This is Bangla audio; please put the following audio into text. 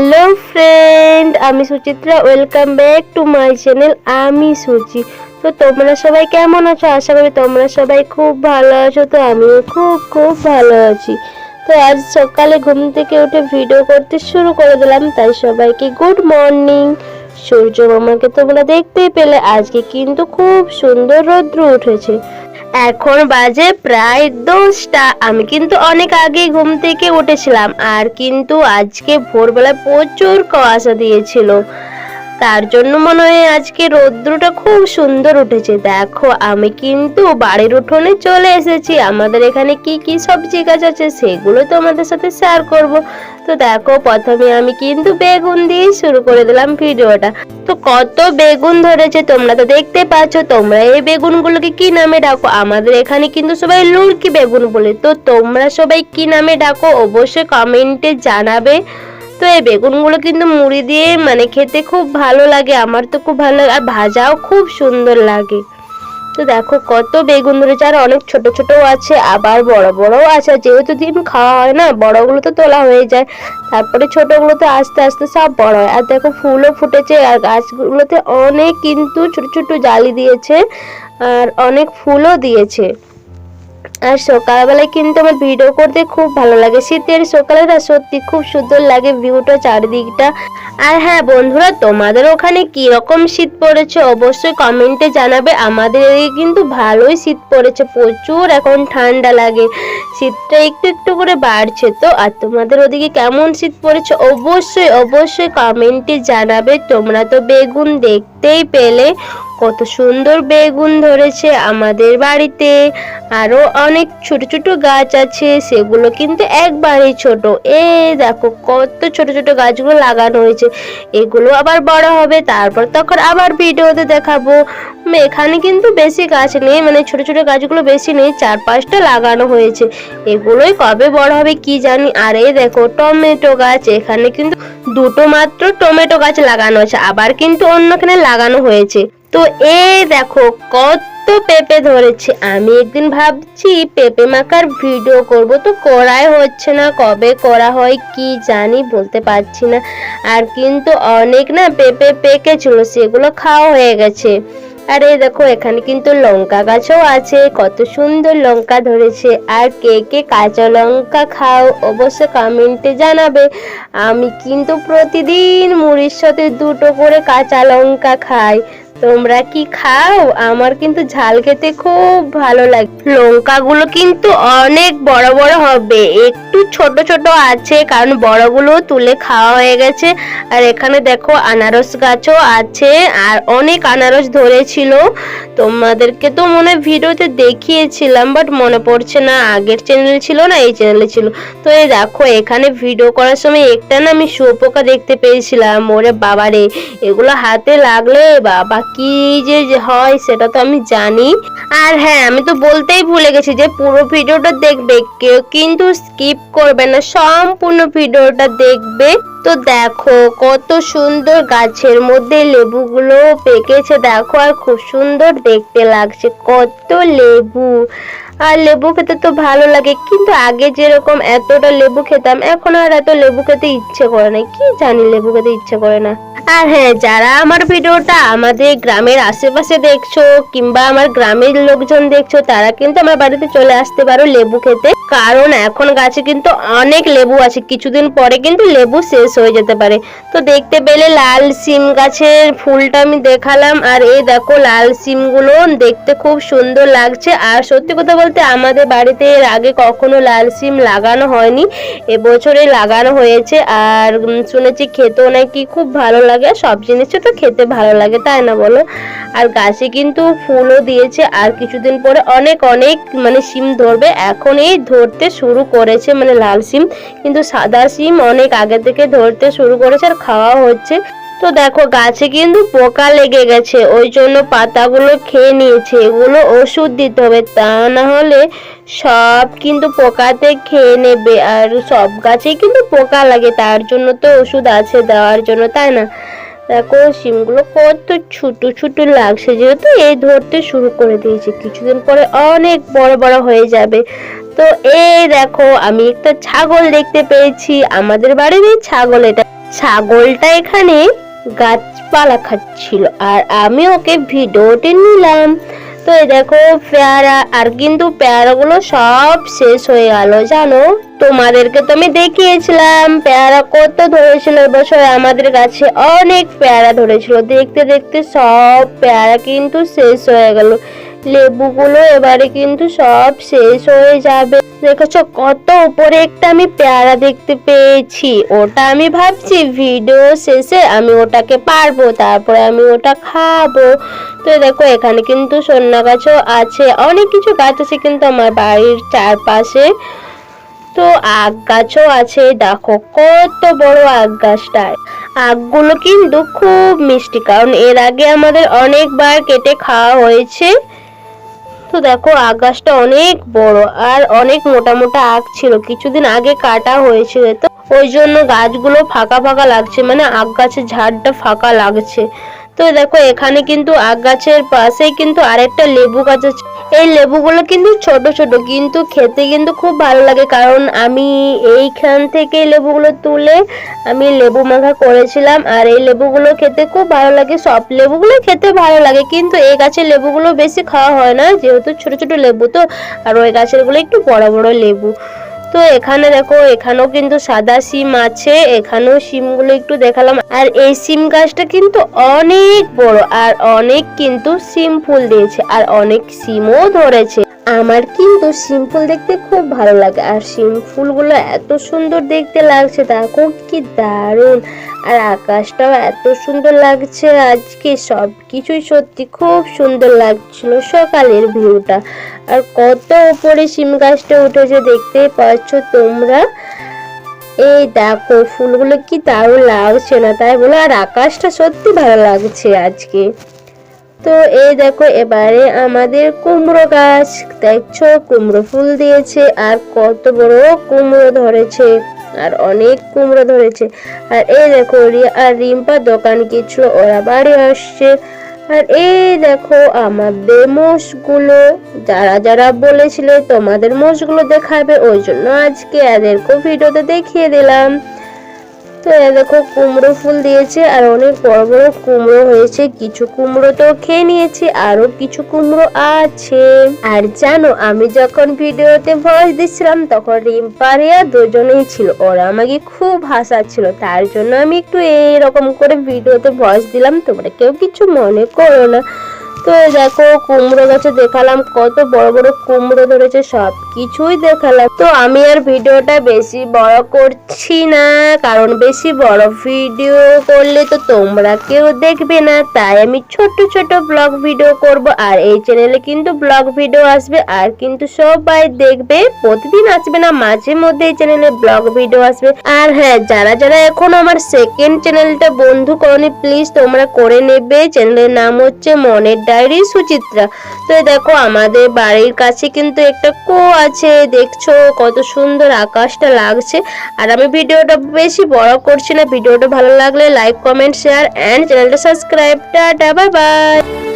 হ্যালো ফ্রেন্ড আমি Suchitra welcome back to my channel আমি সুচি। তো তোমরা সবাই কেমন আছো? আশা করি তোমরা সবাই খুব ভালো আছো। তো আমিও খুব খুব ভালো আছি। তো আজ সকালে ঘুম থেকে উঠে ভিডিও করতে শুরু করে দিলাম। তাই সবাইকে গুড মর্নিং সূর্য মামাকে তোমরা দেখতেই পেলে। আজকে কিন্তু খুব সুন্দর রৌদ্র উঠেছে। এখন বাজে প্রায় দশটা। আমি কিন্তু অনেক আগে ঘুম থেকে উঠেছিলাম, আর কিন্তু আজকে ভোরবেলায় প্রচুর কুয়াশা দিয়েছিল। তার জন্য মনে হয় আজকে রৌদ্রটা খুব সুন্দর উঠেছে। দেখো, আমি কিন্তু বাড়ির উঠোনে চলে এসেছি। আমাদের এখানে কি কি সবজি গাছ আছে সেগুলো তোমাদের সাথে শেয়ার করব। তো দেখো, প্রথমে আমি কিন্তু বেগুন দিয়ে শুরু করে দিলাম ভিডিওটা। তো কত বেগুন ধরেছে তোমরা তো দেখতে পাচ্ছ। তোমরা এই বেগুনগুলোকে কি নামে ডাকো? আমাদের এখানে কিন্তু সবাই লুড়কি বেগুন বলে। তো তোমরা সবাই কি নামে ডাকো? অবশ্যই কমেন্টে জানাবে। তো এই বেগুনগুলো কিন্তু মুড়ি দিয়ে মানে খেতে খুব ভালো লাগে। আমার তো খুব ভালো লাগে। আর ভাজাও খুব সুন্দর লাগে। তো দেখো কত বেগুন ধরেছে। আর অনেক ছোট ছোটও আছে, আবার বড় বড়ও আছে। যেহেতু দিন খাওয়া হয় না, বড়গুলো তো তোলা হয়ে যায়। তারপরে ছোটগুলো তো আস্তে আস্তে সব বড় হয়। আর দেখো ফুলও ফুটেছে। আর গাছগুলোতে অনেক কিন্তু ছোট ছোট জালি দিয়েছে। আর অনেক ফুলও দিয়েছে। আর সকালবেলায় কিন্তু আমার ভিডিও করতে খুব ভালো লাগে। শীতের সকালেটা সত্যি খুব সুন্দর লাগে ভিউটা চারিদিকটা। আর হ্যাঁ বন্ধুরা, তোমাদের ওখানে কি রকম শীত পড়েছে অবশ্যই কমেন্টে জানাবে। আমাদের এদিকে কিন্তু ভালোই শীত পড়েছে, প্রচুর এখন ঠান্ডা লাগে। শীতটা একটু একটু করে বাড়ছে তো। আর তোমাদের ওদিকে কেমন শীত পড়েছে অবশ্যই অবশ্যই কমেন্টে জানাবে। তোমরা তো বেগুন দেখতেই পেলে। কত সুন্দর বেগুন ধরেছে আমাদের বাড়িতে। আরও অনেক ছোট ছোট গাছ আছে, সেগুলো কিন্তু একবারই ছোট। এ দেখো, কত ছোট ছোট গাছগুলো লাগানো হয়েছে। এগুলো আবার বড় হবে, তারপর তখন আবার ভিডিওতে দেখাবো। এখানে কিন্তু বেশি গাছ নেই মানে ছোট ছোট গাছগুলো বেশি নেই চার পাঁচটা লাগানো হয়েছে। এগুলোই কবে বড় হবে কি জানি? আর এই দেখো, টমেটো গাছ, এখানে কিন্তু দুটো মাত্র টমেটো গাছ লাগানো আছে, আবার কিন্তু অন্যখানে লাগানো হয়েছে। তো এই দেখো, কত পেঁপে ধরেছে। আমি একদিন ভাবছি পেঁপে মাখার ভিডিও করব, তো করাই হচ্ছে না। কবে করা হয় কি জানি বলতে পারছি না। আর কিন্তু অনেক না পেঁপে পেকেছিল সেগুলো খাওয়া হয়ে গেছে। আর এই দেখো, এখানে কিন্তু লঙ্কা গাছও আছে, কত সুন্দর লঙ্কা ধরেছে। আর কে কে কাঁচা লঙ্কা খাও অবশ্য কমেন্টে জানাবে। আমি কিন্তু প্রতিদিন মুড়ির সাথে দুটো করে কাঁচা লঙ্কা খাই। তোমরা কি খাও? আমার কিন্তু ঝাল খেতে খুব ভালো লাগে। লঙ্কাগুলো কিন্তু অনেক বড় বড় হবে। একটু ছোট ছোট আছে, কারণ বড়গুলো তুলে খাওয়া হয়ে গেছে। আর এখানে দেখো আনারস গাছও আছে, আর অনেক আনারস ধরেছিল। তোমাদেরকে তো মনে ভিডিওতে দেখিয়েছিলাম বাট মনে পড়ছে না। আগের চ্যানেল ছিল না, এই চ্যানেলে ছিল। তো এই দেখো, এখানে ভিডিও করার সময় একটা না আমি শুয়োপোকা দেখতে পেয়েছিলাম। ওরে বাবারে, এগুলো হাতে লাগলে বাবা কি যে হয় সেটা তো আমি জানি। আর হ্যাঁ আমি তো বলতেই ভুলে গেছি যে পুরো ভিডিওটা দেখবে, কেউ কিন্তু স্কিপ করবে না, সম্পূর্ণ ভিডিওটা দেখবে। তো দেখো, কত সুন্দর গাছের মধ্যে লেবুগুলো পেকেছে, দেখো আর খুব সুন্দর দেখতে লাগছে, কত লেবু। আর লেবু খেতে তো ভালো লাগে, কিন্তু আগে যেরকম এতটা লেবু খেতাম, এখন আর এত লেবু খেতে ইচ্ছে করে না। কি জানি লেবু খেতে ইচ্ছে করে না। আর হ্যাঁ যারা আমার ভিডিওটা আমাদের গ্রামের আশেপাশে দেখছ, কিংবা আমার গ্রামের লোকজন দেখছ, তারা কিন্তু আমার বাড়িতে চলে আসতে পারো লেবু খেতে। কারণ এখন গাছে কিন্তু অনেক লেবু আছে, কিছুদিন পরে কিন্তু লেবু শেষ হয়ে যেতে পারে। তো দেখতে পেলে লাল সিম গাছের ফুলটা আমি দেখালাম, আর এই দেখো লাল সিমগুলো দেখতে খুব সুন্দর লাগছে। আর সত্যি কথা বলতে আমাদের বাড়িতে এর আগে কখনো লাল সিম লাগানো হয়নি, এবছরে লাগানো হয়েছে। আর শুনেছি খেতেও নাকি খুব ভালো লাগে সব জিনিসটা তো খেতে ভালো লাগে, তাই না বলো? আর গাছে কিন্তু ফুলও দিয়েছে, আর কিছুদিন পরে অনেক অনেক মানে সিম ধরবে। এখন এই ধরতে শুরু করেছে মানে লাল সিম। কিন্তু সাদা সিম অনেক আগে থেকে ধরতে শুরু করেছে, আর খাওয়া হচ্ছে। তো দেখো, গাছে কিন্তু পোকা লেগে গেছে। ওই জন্য পাতাগুলো খেয়ে নিয়েছে। এগুলো ওষুধ দিতে হবে, তা না হলে সব কিন্তু পোকাতে খেয়ে নেবে। আর সব গাছেই কিন্তু পোকা লাগে, তার জন্য তো ওষুধ আছে দেওয়ার জন্য, তাই না? দেখো সিমগুলো কত ছোট ছোট লাগছে, যেহেতু এই ধরতে শুরু করে দিয়েছে। কিছুদিন পরে অনেক বড় বড় হয়ে যাবে। তো এই দেখো, আমি একটা ছাগল দেখতে পেয়েছি। আমাদের বাড়ির ছাগল এটা ছাগলটা এখানে গাছপালা খাচ্ছিল আর আমি ওকে ভিডিওটি নিলাম। তো এই দেখো, পেয়ারা, আর কিন্তু পেয়ারাগুলো সব শেষ হয়ে গেল, জানো? তোমাদেরকে তো আমি দেখিয়েছিলাম, পেয়ারা কত ধরেছিল এবছর। আমাদের কাছে অনেক পেয়ারা ধরেছিল। দেখতে দেখতে সব পেয়ারা কিন্তু শেষ হয়ে গেল। লেবুগুলো এবারে কিন্তু সব শেষ হয়ে যাবে। দেখেছ কত উপরে একটা আমি পেয়ারা দেখতে পেয়েছি। ওটা আমি ভাবছি ভিডিও শেষে আমি ওটাকে পারব, তারপরে আমি ওটা খাব। তো দেখো, এখানে কিন্তু সন্না গাছও আছে। অনেক কিছু গাছ আছে কিন্তু আমার বাড়ির চারপাশে। তো আগ গাছও আছে। দেখো, কত বড় আগ গাছটায় আগগুলো কিন্তু খুব মিষ্টি, কারণ এর আগে আমাদের অনেকবার কেটে খাওয়া হয়েছে। তো দেখো আখ গাছটা অনেক বড় আর অনেক মোটা মোটা আগ ছিল। কিছুদিন আগে কাটা হয়েছিল তো? ওই জন্য গাছগুলো ফাঁকা ফাঁকা লাগছে মানে আখ গাছের ঝাড়টা ফাঁকা লাগছে। তো দেখো, এখানে কিন্তু আখ গাছের পাশেই কিন্তু আরেকটা লেবু গাছ আছে। এই লেবুগুলো কিন্তু ছোট ছোট, কিন্তু খেতে কিন্তু খুব ভালো লাগে। কারণ আমি এইখান থেকে লেবুগুলো তুলে আমি লেবু মাখা করেছিলাম, আর এই লেবুগুলো খেতে খুব ভালো লাগে। সব লেবুগুলো খেতে ভালো লাগে, কিন্তু এই গাছের লেবুগুলো বেশি খাওয়া হয় না, যেহেতু ছোট ছোট লেবু তো, আর ওই গাছেরগুলো একটু বড় বড় লেবু। তো এখানে দেখো, এখানেও কিন্তু সাদা সিম আছে, এখানেও সিমগুলো একটু দেখালাম। আর এই সিম গাছটা কিন্তু অনেক বড় আর অনেক কিন্তু সিম ফুল দিয়েছে আর অনেক সিমও ধরেছে। আমার কিন্তু সিম ফুল দেখতে খুব ভালো লাগে। আর সিম ফুলগুলো এত সুন্দর দেখতে লাগছে, দেখো কি দারুণ। আর আকাশটাও এত সুন্দর লাগছে, আজকে সব কিছুই সত্যি খুব সুন্দর লাগছিল সকালের ভিউটা আর কত উপরে সিম গাছটা উঠেছে দেখতে পাচ্ছ তোমরা? এই দেখো, ফুলগুলো কি দারুণ লাগছে না তাই বলে, আর আকাশটা সত্যি ভালো লাগছে আজকে। তো এই দেখো, এবারে আমাদের কুমড়ো গাছ। দেখছ, কুমড়ো ফুল দিয়েছে, আর কত বড় কুমড়ো ধরেছে, আর অনেক কুমড়ো ধরেছে। আর এই দেখো, রিয়া আর রিম্পা দোকান কিছু ওরা বাড়ি আসছে। আর এই দেখো, আমাদের মোষগুলো, যারা যারা বলেছিলে তোমাদের মোষগুলো দেখাবে, ওই জন্য আজকে এদেরকে ভিডিওতে দেখিয়ে দিলাম। তো দেখো, কুমড়ো ফুল দিয়েছে আর অনেক বড় বড় কুমড়ো হয়েছে। কিছু কুমড়ো তো খেয়ে নিয়েছি, আরও কিছু কুমড়ো আছে। আর জানো, আমি যখন ভিডিওতে ভয়েস দিচ্ছিলাম, তখন রিম্পা রিয়া দুজনেই ছিল। ওরা আমাকে খুব হাসাচ্ছিল, তার জন্য আমি একটু এইরকম করে ভিডিওতে ভয়েস দিলাম। তোমরা কেউ কিছু মনে করো না। তো দেখো, কুমড়ো গাছে দেখালাম কত বড় বড় কুমড়ো ধরেছে সব কিছুই দেখালাম। তো আমি আর ভিডিওটা বেশি বড় করছি না, কারণ বেশি বড় ভিডিও করলে তো তোমরা কেউ দেখবে না। তাই আমি ছোট ছোট ব্লগ ভিডিও করব, আর এই চ্যানেলে কিন্তু ব্লগ ভিডিও আসবে, আর কিন্তু সবাই দেখবে, প্রতিদিন আসবে না, মাঝে মধ্যে এই চ্যানেলে ব্লগ ভিডিও আসবে। আর হ্যাঁ যারা যারা এখন আমার সেকেন্ড চ্যানেলটা বন্ধু করনি প্লিজ তোমরা করে নেবে চ্যানেলের নাম হচ্ছে মনের ডায়েরি সুচিত্রা। তো দেখো, আমাদের বাড়ির কাছে কিন্তু একটা কো আছে, দেখছ কত সুন্দর আকাশটা লাগছে। আর আমি ভিডিওটা বেশি বড় করছি না, ভিডিওটা ভালো লাগলে লাইক কমেন্ট শেয়ার অ্যান্ড চ্যানেলটা সাবস্ক্রাইব টাটা বাই বাই